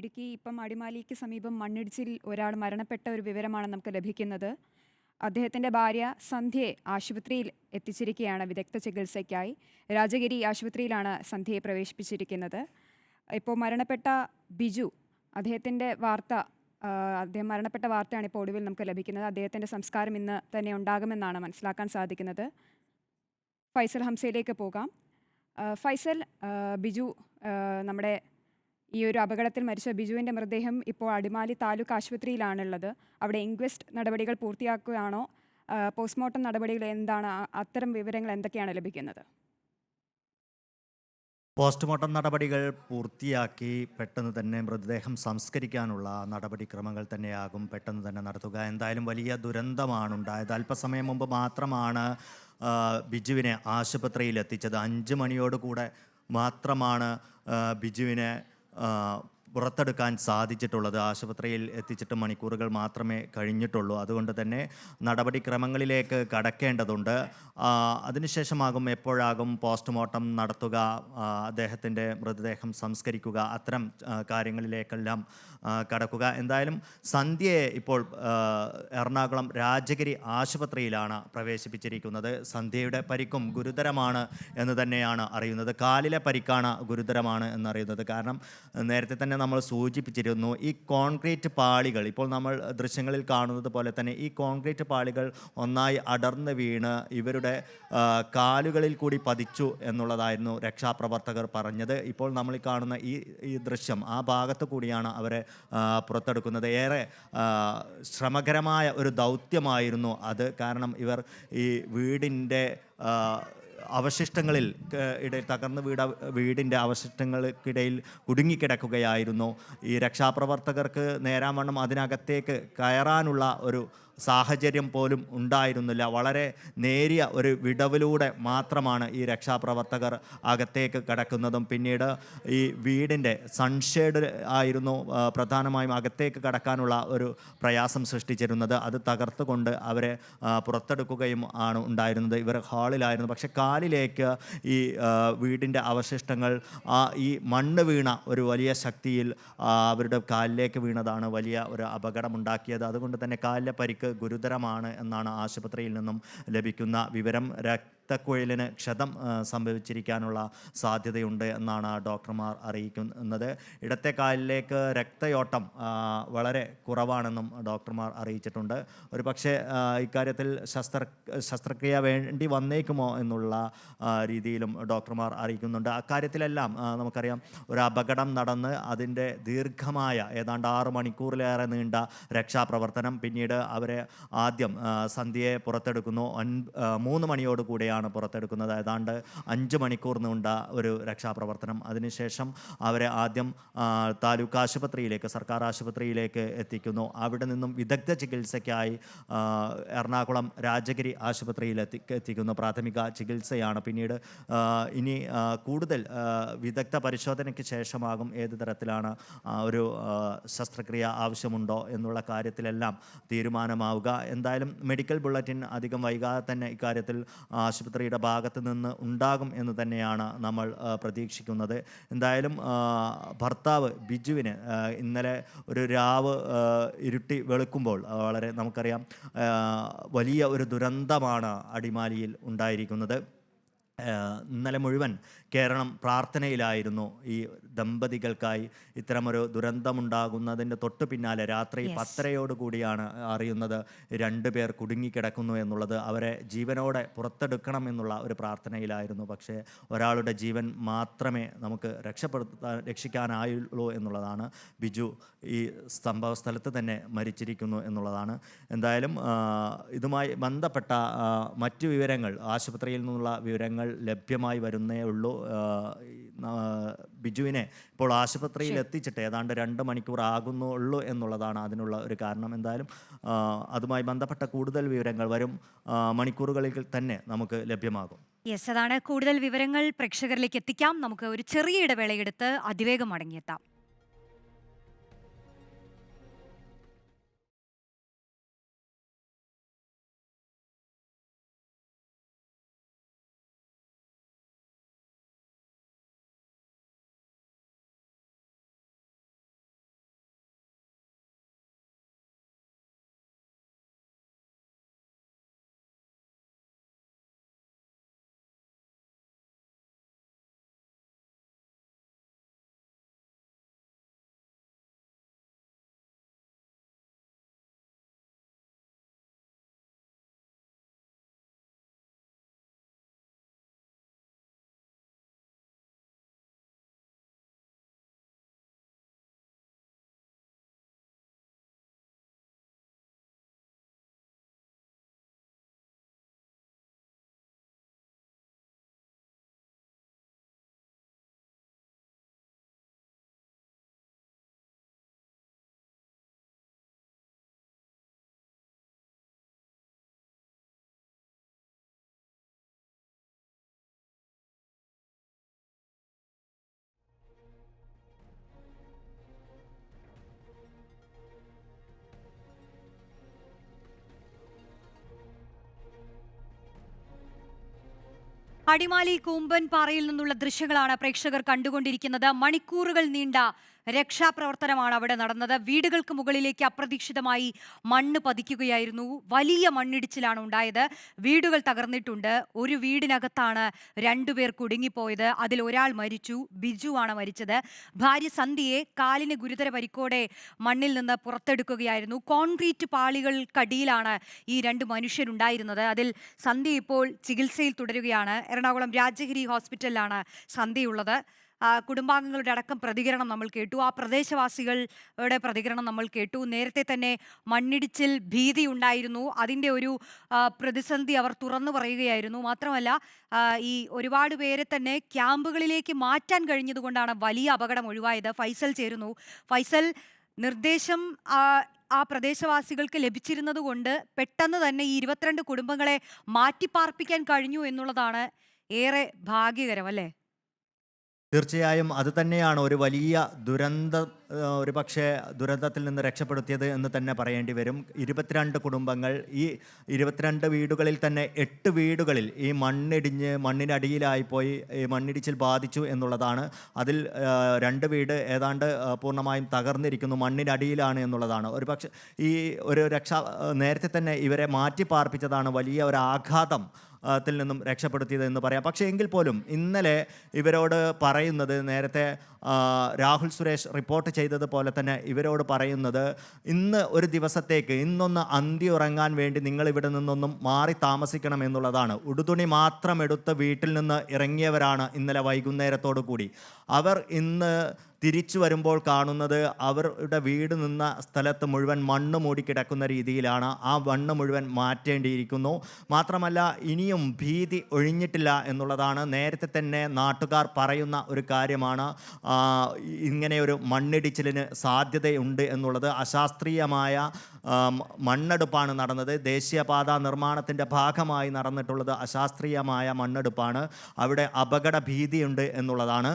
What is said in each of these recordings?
ഇടുക്കി ഇപ്പം അടിമാലിക്ക് സമീപം മണ്ണിടിച്ചിൽ ഒരാൾ മരണപ്പെട്ട ഒരു വിവരമാണ് നമുക്ക് ലഭിക്കുന്നത്. അദ്ദേഹത്തിന്റെ ഭാര്യ സന്ധ്യയെ ആശുപത്രിയിൽ എത്തിച്ചിരിക്കുകയാണ് വിദഗ്ധ ചികിത്സയ്ക്കായി. രാജഗിരി ആശുപത്രിയിലാണ് സന്ധ്യയെ പ്രവേശിപ്പിച്ചിരിക്കുന്നത്. ഇപ്പോൾ മരണപ്പെട്ട ബിജു അദ്ദേഹത്തിന്റെ വാർത്ത അദ്ദേഹം മരണപ്പെട്ട വാർത്തയാണ് ഇപ്പോൾ ഒടുവിൽ നമുക്ക് ലഭിക്കുന്നത്. അദ്ദേഹത്തിന്റെ സംസ്കാരം ഇന്ന് തന്നെ ഉണ്ടാകുമെന്നാണ് മനസ്സിലാക്കാൻ സാധിക്കുന്നത്. ഫൈസൽ ഹംസയിലേക്ക് പോകാം. ഫൈസൽ ബിജു നമ്മുടെ ഈ ഒരു അപകടത്തിൽ മരിച്ച ബിജുവിന്റെ മൃതദേഹം ഇപ്പോൾ അടിമാലി താലൂക്ക് ആശുപത്രിയിലാണുള്ളത്. അവിടെ ഇൻക്വസ്റ്റ് നടപടികൾ പൂർത്തിയാക്കുകയാണോ? പോസ്റ്റ്മോർട്ടം നടപടികൾ എന്താണ്? അത്തരം വിവരങ്ങൾ എന്തൊക്കെയാണ് ലഭിക്കുന്നത്? പോസ്റ്റ്മോർട്ടം നടപടികൾ പൂർത്തിയാക്കി പെട്ടെന്ന് തന്നെ മൃതദേഹം സംസ്കരിക്കാനുള്ള നടപടിക്രമങ്ങൾ തന്നെയാകും പെട്ടെന്ന് തന്നെ നടത്തുക. എന്തായാലും വലിയ ദുരന്തമാണ് ഉണ്ടായത്. അല്പസമയം മുമ്പ് മാത്രമാണ് ബിജുവിനെ ആശുപത്രിയിൽ എത്തിച്ചത് അഞ്ച് മണിയോടുകൂടെ മാത്രമാണ് ബിജുവിനെ ആ, പുറത്തെടുക്കാൻ സാധിച്ചിട്ടുള്ളത്. ആശുപത്രിയിൽ എത്തിച്ചിട്ട് മണിക്കൂറുകൾ മാത്രമേ കഴിഞ്ഞിട്ടുള്ളൂ. അതുകൊണ്ട് തന്നെ നടപടിക്രമങ്ങളിലേക്ക് കടക്കേണ്ടതുണ്ട്. അതിനുശേഷമാകും എപ്പോഴാകും പോസ്റ്റ്മോർട്ടം നടത്തുക അദ്ദേഹത്തിന്റെ മൃതദേഹം സംസ്കരിക്കുക അത്തരം കാര്യങ്ങളിലേക്കെല്ലാം കടക്കുക. എന്തായാലും സന്ധ്യയെ ഇപ്പോൾ എറണാകുളം രാജഗിരി ആശുപത്രിയിലാണ് പ്രവേശിപ്പിച്ചിരിക്കുന്നത്. സന്ധ്യയുടെ പരിക്കും ഗുരുതരമാണ് എന്ന് തന്നെയാണ് അറിയുന്നത്. കാലിലെ പരിക്കാണ് ഗുരുതരമാണ് എന്നറിയുന്നത്. കാരണം നേരത്തെ തന്നെ നമ്മൾ സൂചിപ്പിച്ചിരുന്നു ഈ കോൺക്രീറ്റ് പാളികൾ ഇപ്പോൾ നമ്മൾ ദൃശ്യങ്ങളിൽ കാണുന്നത് പോലെ തന്നെ ഈ കോൺക്രീറ്റ് പാളികൾ ഒന്നായി അടർന്ന് വീണ് ഇവരുടെ കാലുകളിൽ കൂടി പതിച്ചു എന്നുള്ളതായിരുന്നു രക്ഷാപ്രവർത്തകർ പറഞ്ഞത്. ഇപ്പോൾ നമ്മൾ കാണുന്ന ഈ ഈ ദൃശ്യം ആ ഭാഗത്ത് കൂടിയാണ് അവരെ പുറത്തെടുക്കുന്നത്. ഏറെ ശ്രമകരമായ ഒരു ദൗത്യമായിരുന്നു അത്. കാരണം ഇവർ ഈ വീടിന്റെ അവശിഷ്ടങ്ങളിൽ ഇട ഇടയിൽ തകർന്ന് വീട വീടിന്റെ അവശിഷ്ടങ്ങൾക്കിടയിൽ കുടുങ്ങിക്കിടക്കുകയായിരുന്നു. ഈ രക്ഷാപ്രവർത്തകർക്ക് നേരാവണ്ണം അതിനകത്തേക്ക് കയറാനുള്ള ഒരു സാഹചര്യം പോലും ഉണ്ടായിരുന്നില്ല. വളരെ നേരിയ ഒരു വിടവിലൂടെ മാത്രമാണ് ഈ രക്ഷാപ്രവർത്തകർ അകത്തേക്ക് കടക്കുന്നതും. പിന്നീട് ഈ വീടിന്റെ സൺഷേഡ് ആയിരുന്നു പ്രധാനമായും അകത്തേക്ക് കടക്കാനുള്ള ഒരു പ്രയാസം സൃഷ്ടിച്ചിരുന്നത്. അത് തകർത്തുകൊണ്ട് അവരെ പുറത്തെടുക്കുകയും ആണ് ഉണ്ടായിരുന്നത്. ഇവർ ഹാളിലായിരുന്നു. പക്ഷെ കാലിലേക്ക് ഈ വീടിന്റെ അവശിഷ്ടങ്ങൾ ആ ഈ മണ്ണ് വീണ ഒരു വലിയ ശക്തിയിൽ അവരുടെ കാലിലേക്ക് വീണതാണ് വലിയ ഒരു അപകടമുണ്ടാക്കിയത്. അതുകൊണ്ട് തന്നെ കാലിലെ പരിക്ക് ഗുരുതരമാണ് എന്നാണ് ആശുപത്രിയിൽ നിന്നും ലഭിക്കുന്ന വിവരം. രക്തക്കുഴലിന് ക്ഷതം സംഭവിച്ചിരിക്കാനുള്ള സാധ്യതയുണ്ട് എന്നാണ് ഡോക്ടർമാർ അറിയിക്കുന്നത്. ഇടത്തെ കാലിലേക്ക് രക്തയോട്ടം വളരെ കുറവാണെന്നും ഡോക്ടർമാർ അറിയിച്ചിട്ടുണ്ട്. ഒരു പക്ഷേ ഇക്കാര്യത്തിൽ ശസ്ത്ര ശസ്ത്രക്രിയ വേണ്ടി വന്നേക്കുമോ എന്നുള്ള രീതിയിലും ഡോക്ടർമാർ അറിയിക്കുന്നുണ്ട്. അക്കാര്യത്തിലെല്ലാം നമുക്കറിയാം ഒരു അപകടം നടന്ന് അതിന്റെ ദീർഘമായ ഏതാണ്ട് ആറ് മണിക്കൂറിലേറെ നീണ്ട രക്ഷാപ്രവർത്തനം പിന്നീട് അവരെ ആദ്യം സന്ധ്യയെ പുറത്തെടുക്കുന്നു. മൂന്ന് മണിയോട് കൂടെയാണ് പുറത്തെടുക്കുന്നത്. ഏതാണ്ട് അഞ്ച് മണിക്കൂർ നീണ്ട ഒരു രക്ഷാപ്രവർത്തനം. അതിനുശേഷം അവരെ ആദ്യം താലൂക്ക് ആശുപത്രിയിലേക്ക് സർക്കാർ ആശുപത്രിയിലേക്ക് എത്തിക്കുന്നു. അവിടെ നിന്നും വിദഗ്ധ ചികിത്സയ്ക്കായി എറണാകുളം രാജഗിരി ആശുപത്രിയിൽ എത്തി എത്തിക്കുന്നു. പ്രാഥമിക ചികിത്സയാണ് പിന്നീട് ഇനി കൂടുതൽ വിദഗ്ധ പരിശോധനയ്ക്ക് ശേഷമാകും ഏത് തരത്തിലാണ് ഒരു ശസ്ത്രക്രിയ ആവശ്യമുണ്ടോ എന്നുള്ള കാര്യത്തിലെല്ലാം തീരുമാനമാവുക. എന്തായാലും മെഡിക്കൽ ബുള്ളറ്റിൻ അധികം വൈകാതെ തന്നെ ഇക്കാര്യത്തിൽ ആശുപത്രിയുടെ ഭാഗത്ത് നിന്ന് ഉണ്ടാകും എന്ന് തന്നെയാണ് നമ്മൾ പ്രതീക്ഷിക്കുന്നത്. എന്തായാലും ഭർത്താവ് ബിജുവിന് ഇന്നലെ ഒരു രാവ് ഇരുട്ടി വെളുക്കുമ്പോൾ വളരെ നമുക്കറിയാം വലിയ ഒരു ദുരന്തമാണ് അടിമാലിയിൽ ഉണ്ടായിരിക്കുന്നത്. ഇന്നലെ മുഴുവൻ കേരളം പ്രാർത്ഥനയിലായിരുന്നു ഈ ദമ്പതികൾക്കായി ഇത്തരമൊരു ദുരന്തമുണ്ടാകുന്നതിന്റെ തൊട്ടു പിന്നാലെ രാത്രി പത്രയോട് പത്തരയോട് കൂടിയാണ് അറിയുന്നത്. രണ്ടുപേർ കുടുങ്ങിക്കിടക്കുന്നു എന്നുള്ളത് അവരെ ജീവനോടെ പുറത്തെടുക്കണം എന്നുള്ള ഒരു പ്രാർത്ഥനയിലായിരുന്നു. പക്ഷേ ഒരാളുടെ ജീവൻ മാത്രമേ നമുക്ക് രക്ഷപ്പെടുത്താൻ രക്ഷിക്കാനായുള്ളൂ എന്നുള്ളതാണ്. ബിജു ഈ സംഭവ സ്ഥലത്ത് തന്നെ മരിച്ചിരിക്കുന്നു എന്നുള്ളതാണ്. എന്തായാലും ഇതുമായി ബന്ധപ്പെട്ട മറ്റു വിവരങ്ങൾ ആശുപത്രിയിൽ നിന്നുള്ള വിവരങ്ങൾ ലഭ്യമായി വരുന്നേ ഉള്ളൂ. ബിജുവിനെ ഇപ്പോൾ ആശുപത്രിയിൽ എത്തിച്ചിട്ട് ഏതാണ്ട് രണ്ട് മണിക്കൂർ ആകുന്നുള്ളൂ എന്നുള്ളതാണ് അതിനുള്ള ഒരു കാരണം. എന്തായാലും അതുമായി ബന്ധപ്പെട്ട കൂടുതൽ വിവരങ്ങൾ വരും മണിക്കൂറുകളിൽ തന്നെ നമുക്ക് ലഭ്യമാകും. യെസ് അതാണ് കൂടുതൽ വിവരങ്ങൾ പ്രേക്ഷകരിലേക്ക് എത്തിക്കാം. നമുക്ക് ഒരു ചെറിയ ഇടവേളയെടുത്ത് അതിവേഗം മടങ്ങിയെത്താം. അടിമാലി കൂമ്പൻ പാറയിൽ നിന്നുള്ള ദൃശ്യങ്ങളാണ് പ്രേക്ഷകർ കണ്ടുകൊണ്ടിരിക്കുന്നത്. മണിക്കൂറുകൾ നീണ്ട രക്ഷാപ്രവർത്തനമാണ് അവിടെ നടന്നത്. വീടുകൾക്ക് മുകളിലേക്ക് അപ്രതീക്ഷിതമായി മണ്ണ് പതിക്കുകയായിരുന്നു. വലിയ മണ്ണിടിച്ചിലാണ് ഉണ്ടായത്. വീടുകൾ തകർന്നിട്ടുണ്ട്. ഒരു വീടിനകത്താണ് രണ്ടുപേർ കുടുങ്ങിപ്പോയത്. അതിൽ ഒരാൾ മരിച്ചു. ബിജു ആണ് മരിച്ചത്. ഭാര്യ സന്ധ്യയെ കാലിന് ഗുരുതര പരിക്കോടെ മണ്ണിൽ നിന്ന് പുറത്തെടുക്കുകയായിരുന്നു. കോൺക്രീറ്റ് പാളികൾക്കടിയിലാണ് ഈ രണ്ട് മനുഷ്യരുണ്ടായിരുന്നത്. അതിൽ സന്ധ്യ ഇപ്പോൾ ചികിത്സയിൽ തുടരുകയാണ്. എറണാകുളം രാജഗിരി ഹോസ്പിറ്റലിലാണ് സന്ധ്യയുള്ളത്. കുടുംബാംഗങ്ങളുടെ അടക്കം പ്രതികരണം നമ്മൾ കേട്ടു. ആ പ്രദേശവാസികളുടെ പ്രതികരണം നമ്മൾ കേട്ടു. നേരത്തെ തന്നെ മണ്ണിടിച്ചിൽ ഭീതി ഉണ്ടായിരുന്നു. അതിന്റെ ഒരു പ്രതിസന്ധി അവർ തുറന്നു പറയുകയായിരുന്നു. മാത്രമല്ല ഈ ഒരുപാട് പേരെ തന്നെ ക്യാമ്പുകളിലേക്ക് മാറ്റാൻ കഴിഞ്ഞതുകൊണ്ടാണ് വലിയ അപകടം ഒഴിവായത്. ഫൈസൽ ചേരുന്നു. ഫൈസൽ നിർദ്ദേശം ആ പ്രദേശവാസികൾക്ക് ലഭിച്ചിരുന്നത് കൊണ്ട് പെട്ടെന്ന് തന്നെ ഈ ഇരുപത്തിരണ്ട് കുടുംബങ്ങളെ മാറ്റിപ്പാർപ്പിക്കാൻ കഴിഞ്ഞു എന്നുള്ളതാണ് ഏറെ ഭാഗ്യകരം അല്ലേ? തീർച്ചയായും അത് തന്നെയാണ് ഒരു വലിയ ദുരന്ത ഒരു പക്ഷേ ദുരന്തത്തിൽ നിന്ന് രക്ഷപ്പെടുത്തിയത് എന്ന് തന്നെ പറയേണ്ടി വരും. ഇരുപത്തിരണ്ട് കുടുംബങ്ങൾ ഈ ഇരുപത്തിരണ്ട് വീടുകളിൽ തന്നെ എട്ട് വീടുകളിൽ ഈ മണ്ണിടിഞ്ഞ് മണ്ണിനടിയിലായിപ്പോയി ഈ മണ്ണിടിച്ചിൽ ബാധിച്ചു എന്നുള്ളതാണ്. അതിൽ രണ്ട് വീട് ഏതാണ്ട് പൂർണമായും തകർന്നിരിക്കുന്നു മണ്ണിനടിയിലാണ് എന്നുള്ളതാണ്. ഒരു പക്ഷേ ഈ ഒരു രക്ഷ നേരത്തെ തന്നെ ഇവരെ മാറ്റി പാർപ്പിച്ചതാണ് വലിയ ഒരു ആഘാതം. ത്തിൽ നിന്നും രക്ഷപ്പെടുത്തിയത് എന്ന് പറയാം. പക്ഷേ എങ്കിൽ പോലും ഇന്നലെ ഇവരോട് പറയുന്നത് നേരത്തെ രാഹുൽ സുരേഷ് റിപ്പോർട്ട് ചെയ്തതുപോലെ തന്നെ ഇവരോട് പറയുന്നത് ഇന്ന് ഒരു ദിവസത്തേക്ക് ഇന്നൊന്ന് അന്തി ഉറങ്ങാൻ വേണ്ടി നിങ്ങൾ ഇവിടെ നിന്നൊന്നും മാറി താമസിക്കണം എന്നുള്ളതാണ്. ഉടുതുണി മാത്രം എടുത്ത് വീട്ടിൽ നിന്ന് ഇറങ്ങിയവരാണ് ഇന്നലെ വൈകുന്നേരത്തോടു കൂടി അവർ ഇന്ന് തിരിച്ചു വരുമ്പോൾ കാണുന്നത് അവരുടെ വീട് നിന്ന സ്ഥലത്ത് മുഴുവൻ മണ്ണ് മൂടിക്കിടക്കുന്ന രീതിയിലാണ് ആ മണ്ണ് മുഴുവൻ മാറ്റേണ്ടിയിരിക്കുന്നു. മാത്രമല്ല ഇനിയും ഭീതി ഒഴിഞ്ഞിട്ടില്ല എന്നുള്ളതാണ് നേരത്തെ തന്നെ നാട്ടുകാർ പറയുന്ന ഒരു കാര്യമാണ്. ഇങ്ങനെ ഒരു മണ്ണിടിച്ചിലിന് സാധ്യതയുണ്ട് എന്നുള്ളത് അശാസ്ത്രീയമായ മണ്ണെടുപ്പാണ് നടന്നത്. ദേശീയപാത നിർമ്മാണത്തിന്റെ ഭാഗമായി നടന്നിട്ടുള്ളത് അശാസ്ത്രീയമായ മണ്ണെടുപ്പാണ്. അവിടെ അപകട ഭീതിയുണ്ട് എന്നുള്ളതാണ്.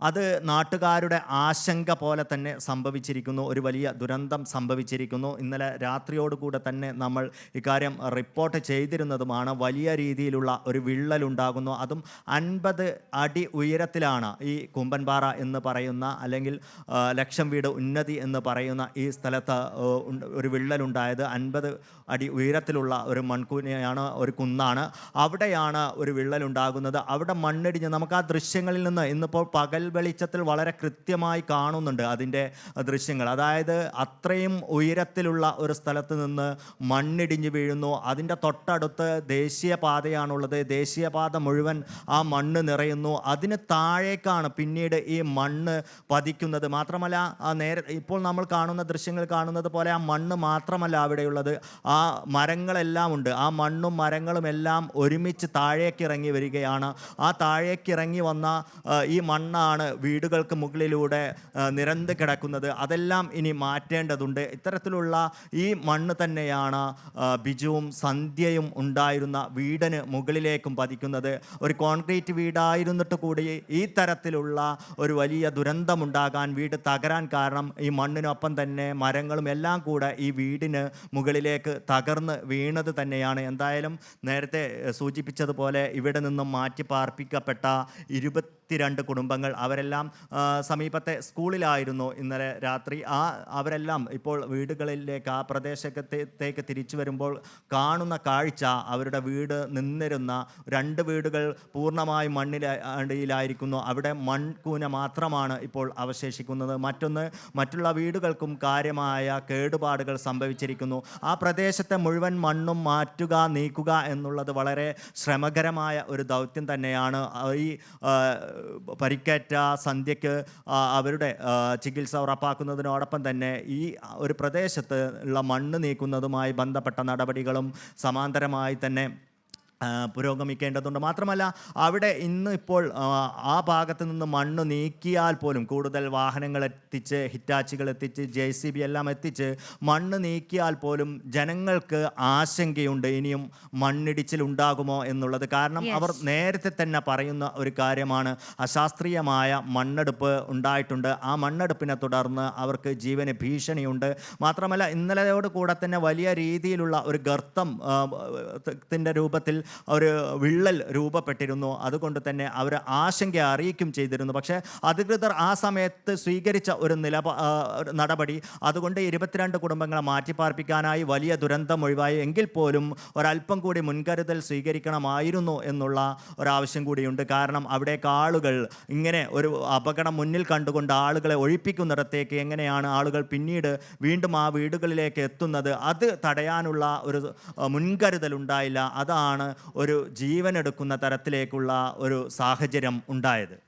അത് നാട്ടുകാരുടെ ആശങ്ക പോലെ തന്നെ സംഭവിച്ചിരിക്കുന്നു ഒരു വലിയ ദുരന്തം സംഭവിച്ചിരിക്കുന്നു. ഇന്നലെ രാത്രിയോടുകൂടെ തന്നെ നമ്മൾ ഇക്കാര്യം റിപ്പോർട്ട് ചെയ്തിരുന്നതുമാണ്. വലിയ രീതിയിലുള്ള ഒരു വിള്ളലുണ്ടാകുന്നു അതും അൻപത് അടി ഉയരത്തിലാണ് ഈ കുമ്പൻപാറ എന്ന് പറയുന്ന അല്ലെങ്കിൽ ലക്ഷം വീട് ഉന്നതി എന്ന് പറയുന്ന ഈ സ്ഥലത്ത് ഒരു വിള്ളലുണ്ടായത് അൻപത് അടി ഉയരത്തിലുള്ള ഒരു മൺകൂനയാണ് ഒരു കുന്നാണ്. അവിടെയാണ് ഒരു വിള്ളലുണ്ടാകുന്നത് അവിടെ മണ്ണിടിഞ്ഞ് നമുക്ക് ആ ദൃശ്യങ്ങളിൽ നിന്ന് ഇന്നിപ്പോൾ പകൽ വെളിച്ചത്തിൽ വളരെ കൃത്യമായി കാണുന്നുണ്ട് അതിന്റെ ദൃശ്യങ്ങൾ. അതായത് അത്രയും ഉയരത്തിലുള്ള ഒരു സ്ഥലത്ത് നിന്ന് മണ്ണിടിഞ്ഞു വീഴുന്നു. അതിന്റെ തൊട്ടടുത്ത് ദേശീയപാതയാണുള്ളത്. ദേശീയപാത മുഴുവൻ ആ മണ്ണ് നിറയുന്നു. അതിന് താഴേക്കാണ് പിന്നീട് ഈ മണ്ണ് പതിക്കുന്നത്. മാത്രമല്ല നേരെ ഇപ്പോൾ നമ്മൾ കാണുന്ന ദൃശ്യങ്ങൾ കാണുന്നത് പോലെ ആ മണ്ണ് മാത്രമല്ല അവിടെയുള്ളത്. ആ മരങ്ങളെല്ലാം ഉണ്ട്. ആ മണ്ണും മരങ്ങളും എല്ലാം ഒരുമിച്ച് താഴേക്ക് ഇറങ്ങി വരികയാണ്. ആ താഴേക്ക് ഇറങ്ങി വന്ന ഈ മണ്ണാണ് വീടുകൾക്ക് മുകളിലൂടെ നിരന്ത് കിടക്കുന്നത്. അതെല്ലാം ഇനി മാറ്റേണ്ടതുണ്ട്. ഇത്തരത്തിലുള്ള ഈ മണ്ണ് തന്നെയാണ് ബിജുവും സന്ധ്യയും ഉണ്ടായിരുന്ന വീടിന് മുകളിലേക്കും പതിക്കുന്നത്. ഒരു കോൺക്രീറ്റ് വീടായിരുന്നിട്ട് കൂടി ഈ തരത്തിലുള്ള ഒരു വലിയ ദുരന്തമുണ്ടാകാൻ വീട് തകരാൻ കാരണം ഈ മണ്ണിനൊപ്പം തന്നെ മരങ്ങളും എല്ലാം കൂടെ ഈ വീടിന് മുകളിലേക്ക് തകർന്ന് വീണത് തന്നെയാണ്. എന്തായാലും നേരത്തെ സൂചിപ്പിച്ചതുപോലെ ഇവിടെ നിന്നും മാറ്റി പാർപ്പിക്കപ്പെട്ട ഇരുപത്തിരണ്ട് കുടുംബങ്ങൾ അവരെല്ലാം സമീപത്തെ സ്കൂളിലായിരുന്നു ഇന്നലെ രാത്രി. ആ അവരെല്ലാം ഇപ്പോൾ വീടുകളിലേക്ക് ആ പ്രദേശത്തേക്ക് തിരിച്ചു വരുമ്പോൾ കാണുന്ന കാഴ്ച അവരുടെ വീട് നിന്നിരുന്ന രണ്ട് വീടുകൾ പൂർണമായും മണ്ണിലടിയിലായിരിക്കുന്നു അവിടെ മൺകൂന മാത്രമാണ് ഇപ്പോൾ അവശേഷിക്കുന്നത്. മറ്റൊന്ന് മറ്റുള്ള വീടുകൾക്കും കാര്യമായ കേടുപാടുകൾ സംഭവിച്ചിരിക്കുന്നു. ആ പ്രദേശത്തെ മുഴുവൻ മണ്ണും മാറ്റുക നീക്കുക എന്നുള്ളത് വളരെ ശ്രമകരമായ ഒരു ദൗത്യം തന്നെയാണ്. ഈ പരിക്കേറ്റ സന്ധ്യയ്ക്ക് അവരുടെ ചികിത്സ ഉറപ്പാക്കുന്നതിനോടൊപ്പം തന്നെ ഈ ഒരു പ്രദേശത്ത് ഉള്ള മണ്ണ് നീക്കുന്നതുമായി ബന്ധപ്പെട്ട നടപടികളും സമാന്തരമായി തന്നെ പുരോഗമിക്കേണ്ടതുണ്ട്. മാത്രമല്ല അവിടെ ഇന്ന് ഇപ്പോൾ ആ, ഭാഗത്ത് നിന്ന് മണ്ണ് നീക്കിയാൽ പോലും കൂടുതൽ വാഹനങ്ങൾ എത്തിച്ച് ഹിറ്റാച്ചികൾ എത്തിച്ച് ജെ സി ബി എല്ലാം എത്തിച്ച് മണ്ണ് നീക്കിയാൽ പോലും ജനങ്ങൾക്ക് ആശങ്കയുണ്ട്. ഇനിയും മണ്ണിടിച്ചിൽ ഉണ്ടാകുമോ എന്നുള്ളത്. കാരണം അവർ നേരത്തെ തന്നെ പറയുന്ന ഒരു കാര്യമാണ്. അശാസ്ത്രീയമായ മണ്ണെടുപ്പ് ഉണ്ടായിട്ടുണ്ട്. ആ മണ്ണെടുപ്പിനെ തുടർന്ന് അവർക്ക് ജീവന് ഭീഷണിയുണ്ട്. മാത്രമല്ല ഇന്നലെയോട് കൂടെ തന്നെ വലിയ രീതിയിലുള്ള ഒരു ഗർത്തം ത്തിന്റെ രൂപത്തിൽ ഒരു വിള്ളൽ രൂപപ്പെട്ടിരുന്നു. അതുകൊണ്ട് തന്നെ അവർ ആശങ്ക അറിയിക്കും ചെയ്തിരുന്നു. പക്ഷേ അധികൃതർ ആ സമയത്ത് സ്വീകരിച്ച ഒരു നിലപാ നടപടി അതുകൊണ്ട് ഇരുപത്തിരണ്ട് കുടുംബങ്ങളെ മാറ്റിപ്പാർപ്പിക്കാനായി വലിയ ദുരന്തം ഒഴിവായി. എങ്കിൽ പോലും ഒരല്പം കൂടി മുൻകരുതൽ സ്വീകരിക്കണമായിരുന്നു എന്നുള്ള ഒരാവശ്യം കൂടിയുണ്ട്. കാരണം അവിടെ ആളുകൾ ഇങ്ങനെ ഒരു അപകടം മുന്നിൽ കണ്ടുകൊണ്ട് ആളുകളെ ഒഴിപ്പിക്കുന്നിടത്തേക്ക് എങ്ങനെയാണ് ആളുകൾ പിന്നീട് വീണ്ടും ആ വീടുകളിലേക്ക് എത്തുന്നത്? അത് തടയാനുള്ള ഒരു മുൻകരുതൽ ഉണ്ടായില്ല അതാണ് ഒരു ജീവനെടുക്കുന്ന തരത്തിലേക്കുള്ള ഒരു സാഹചര്യം ഉണ്ടായത്.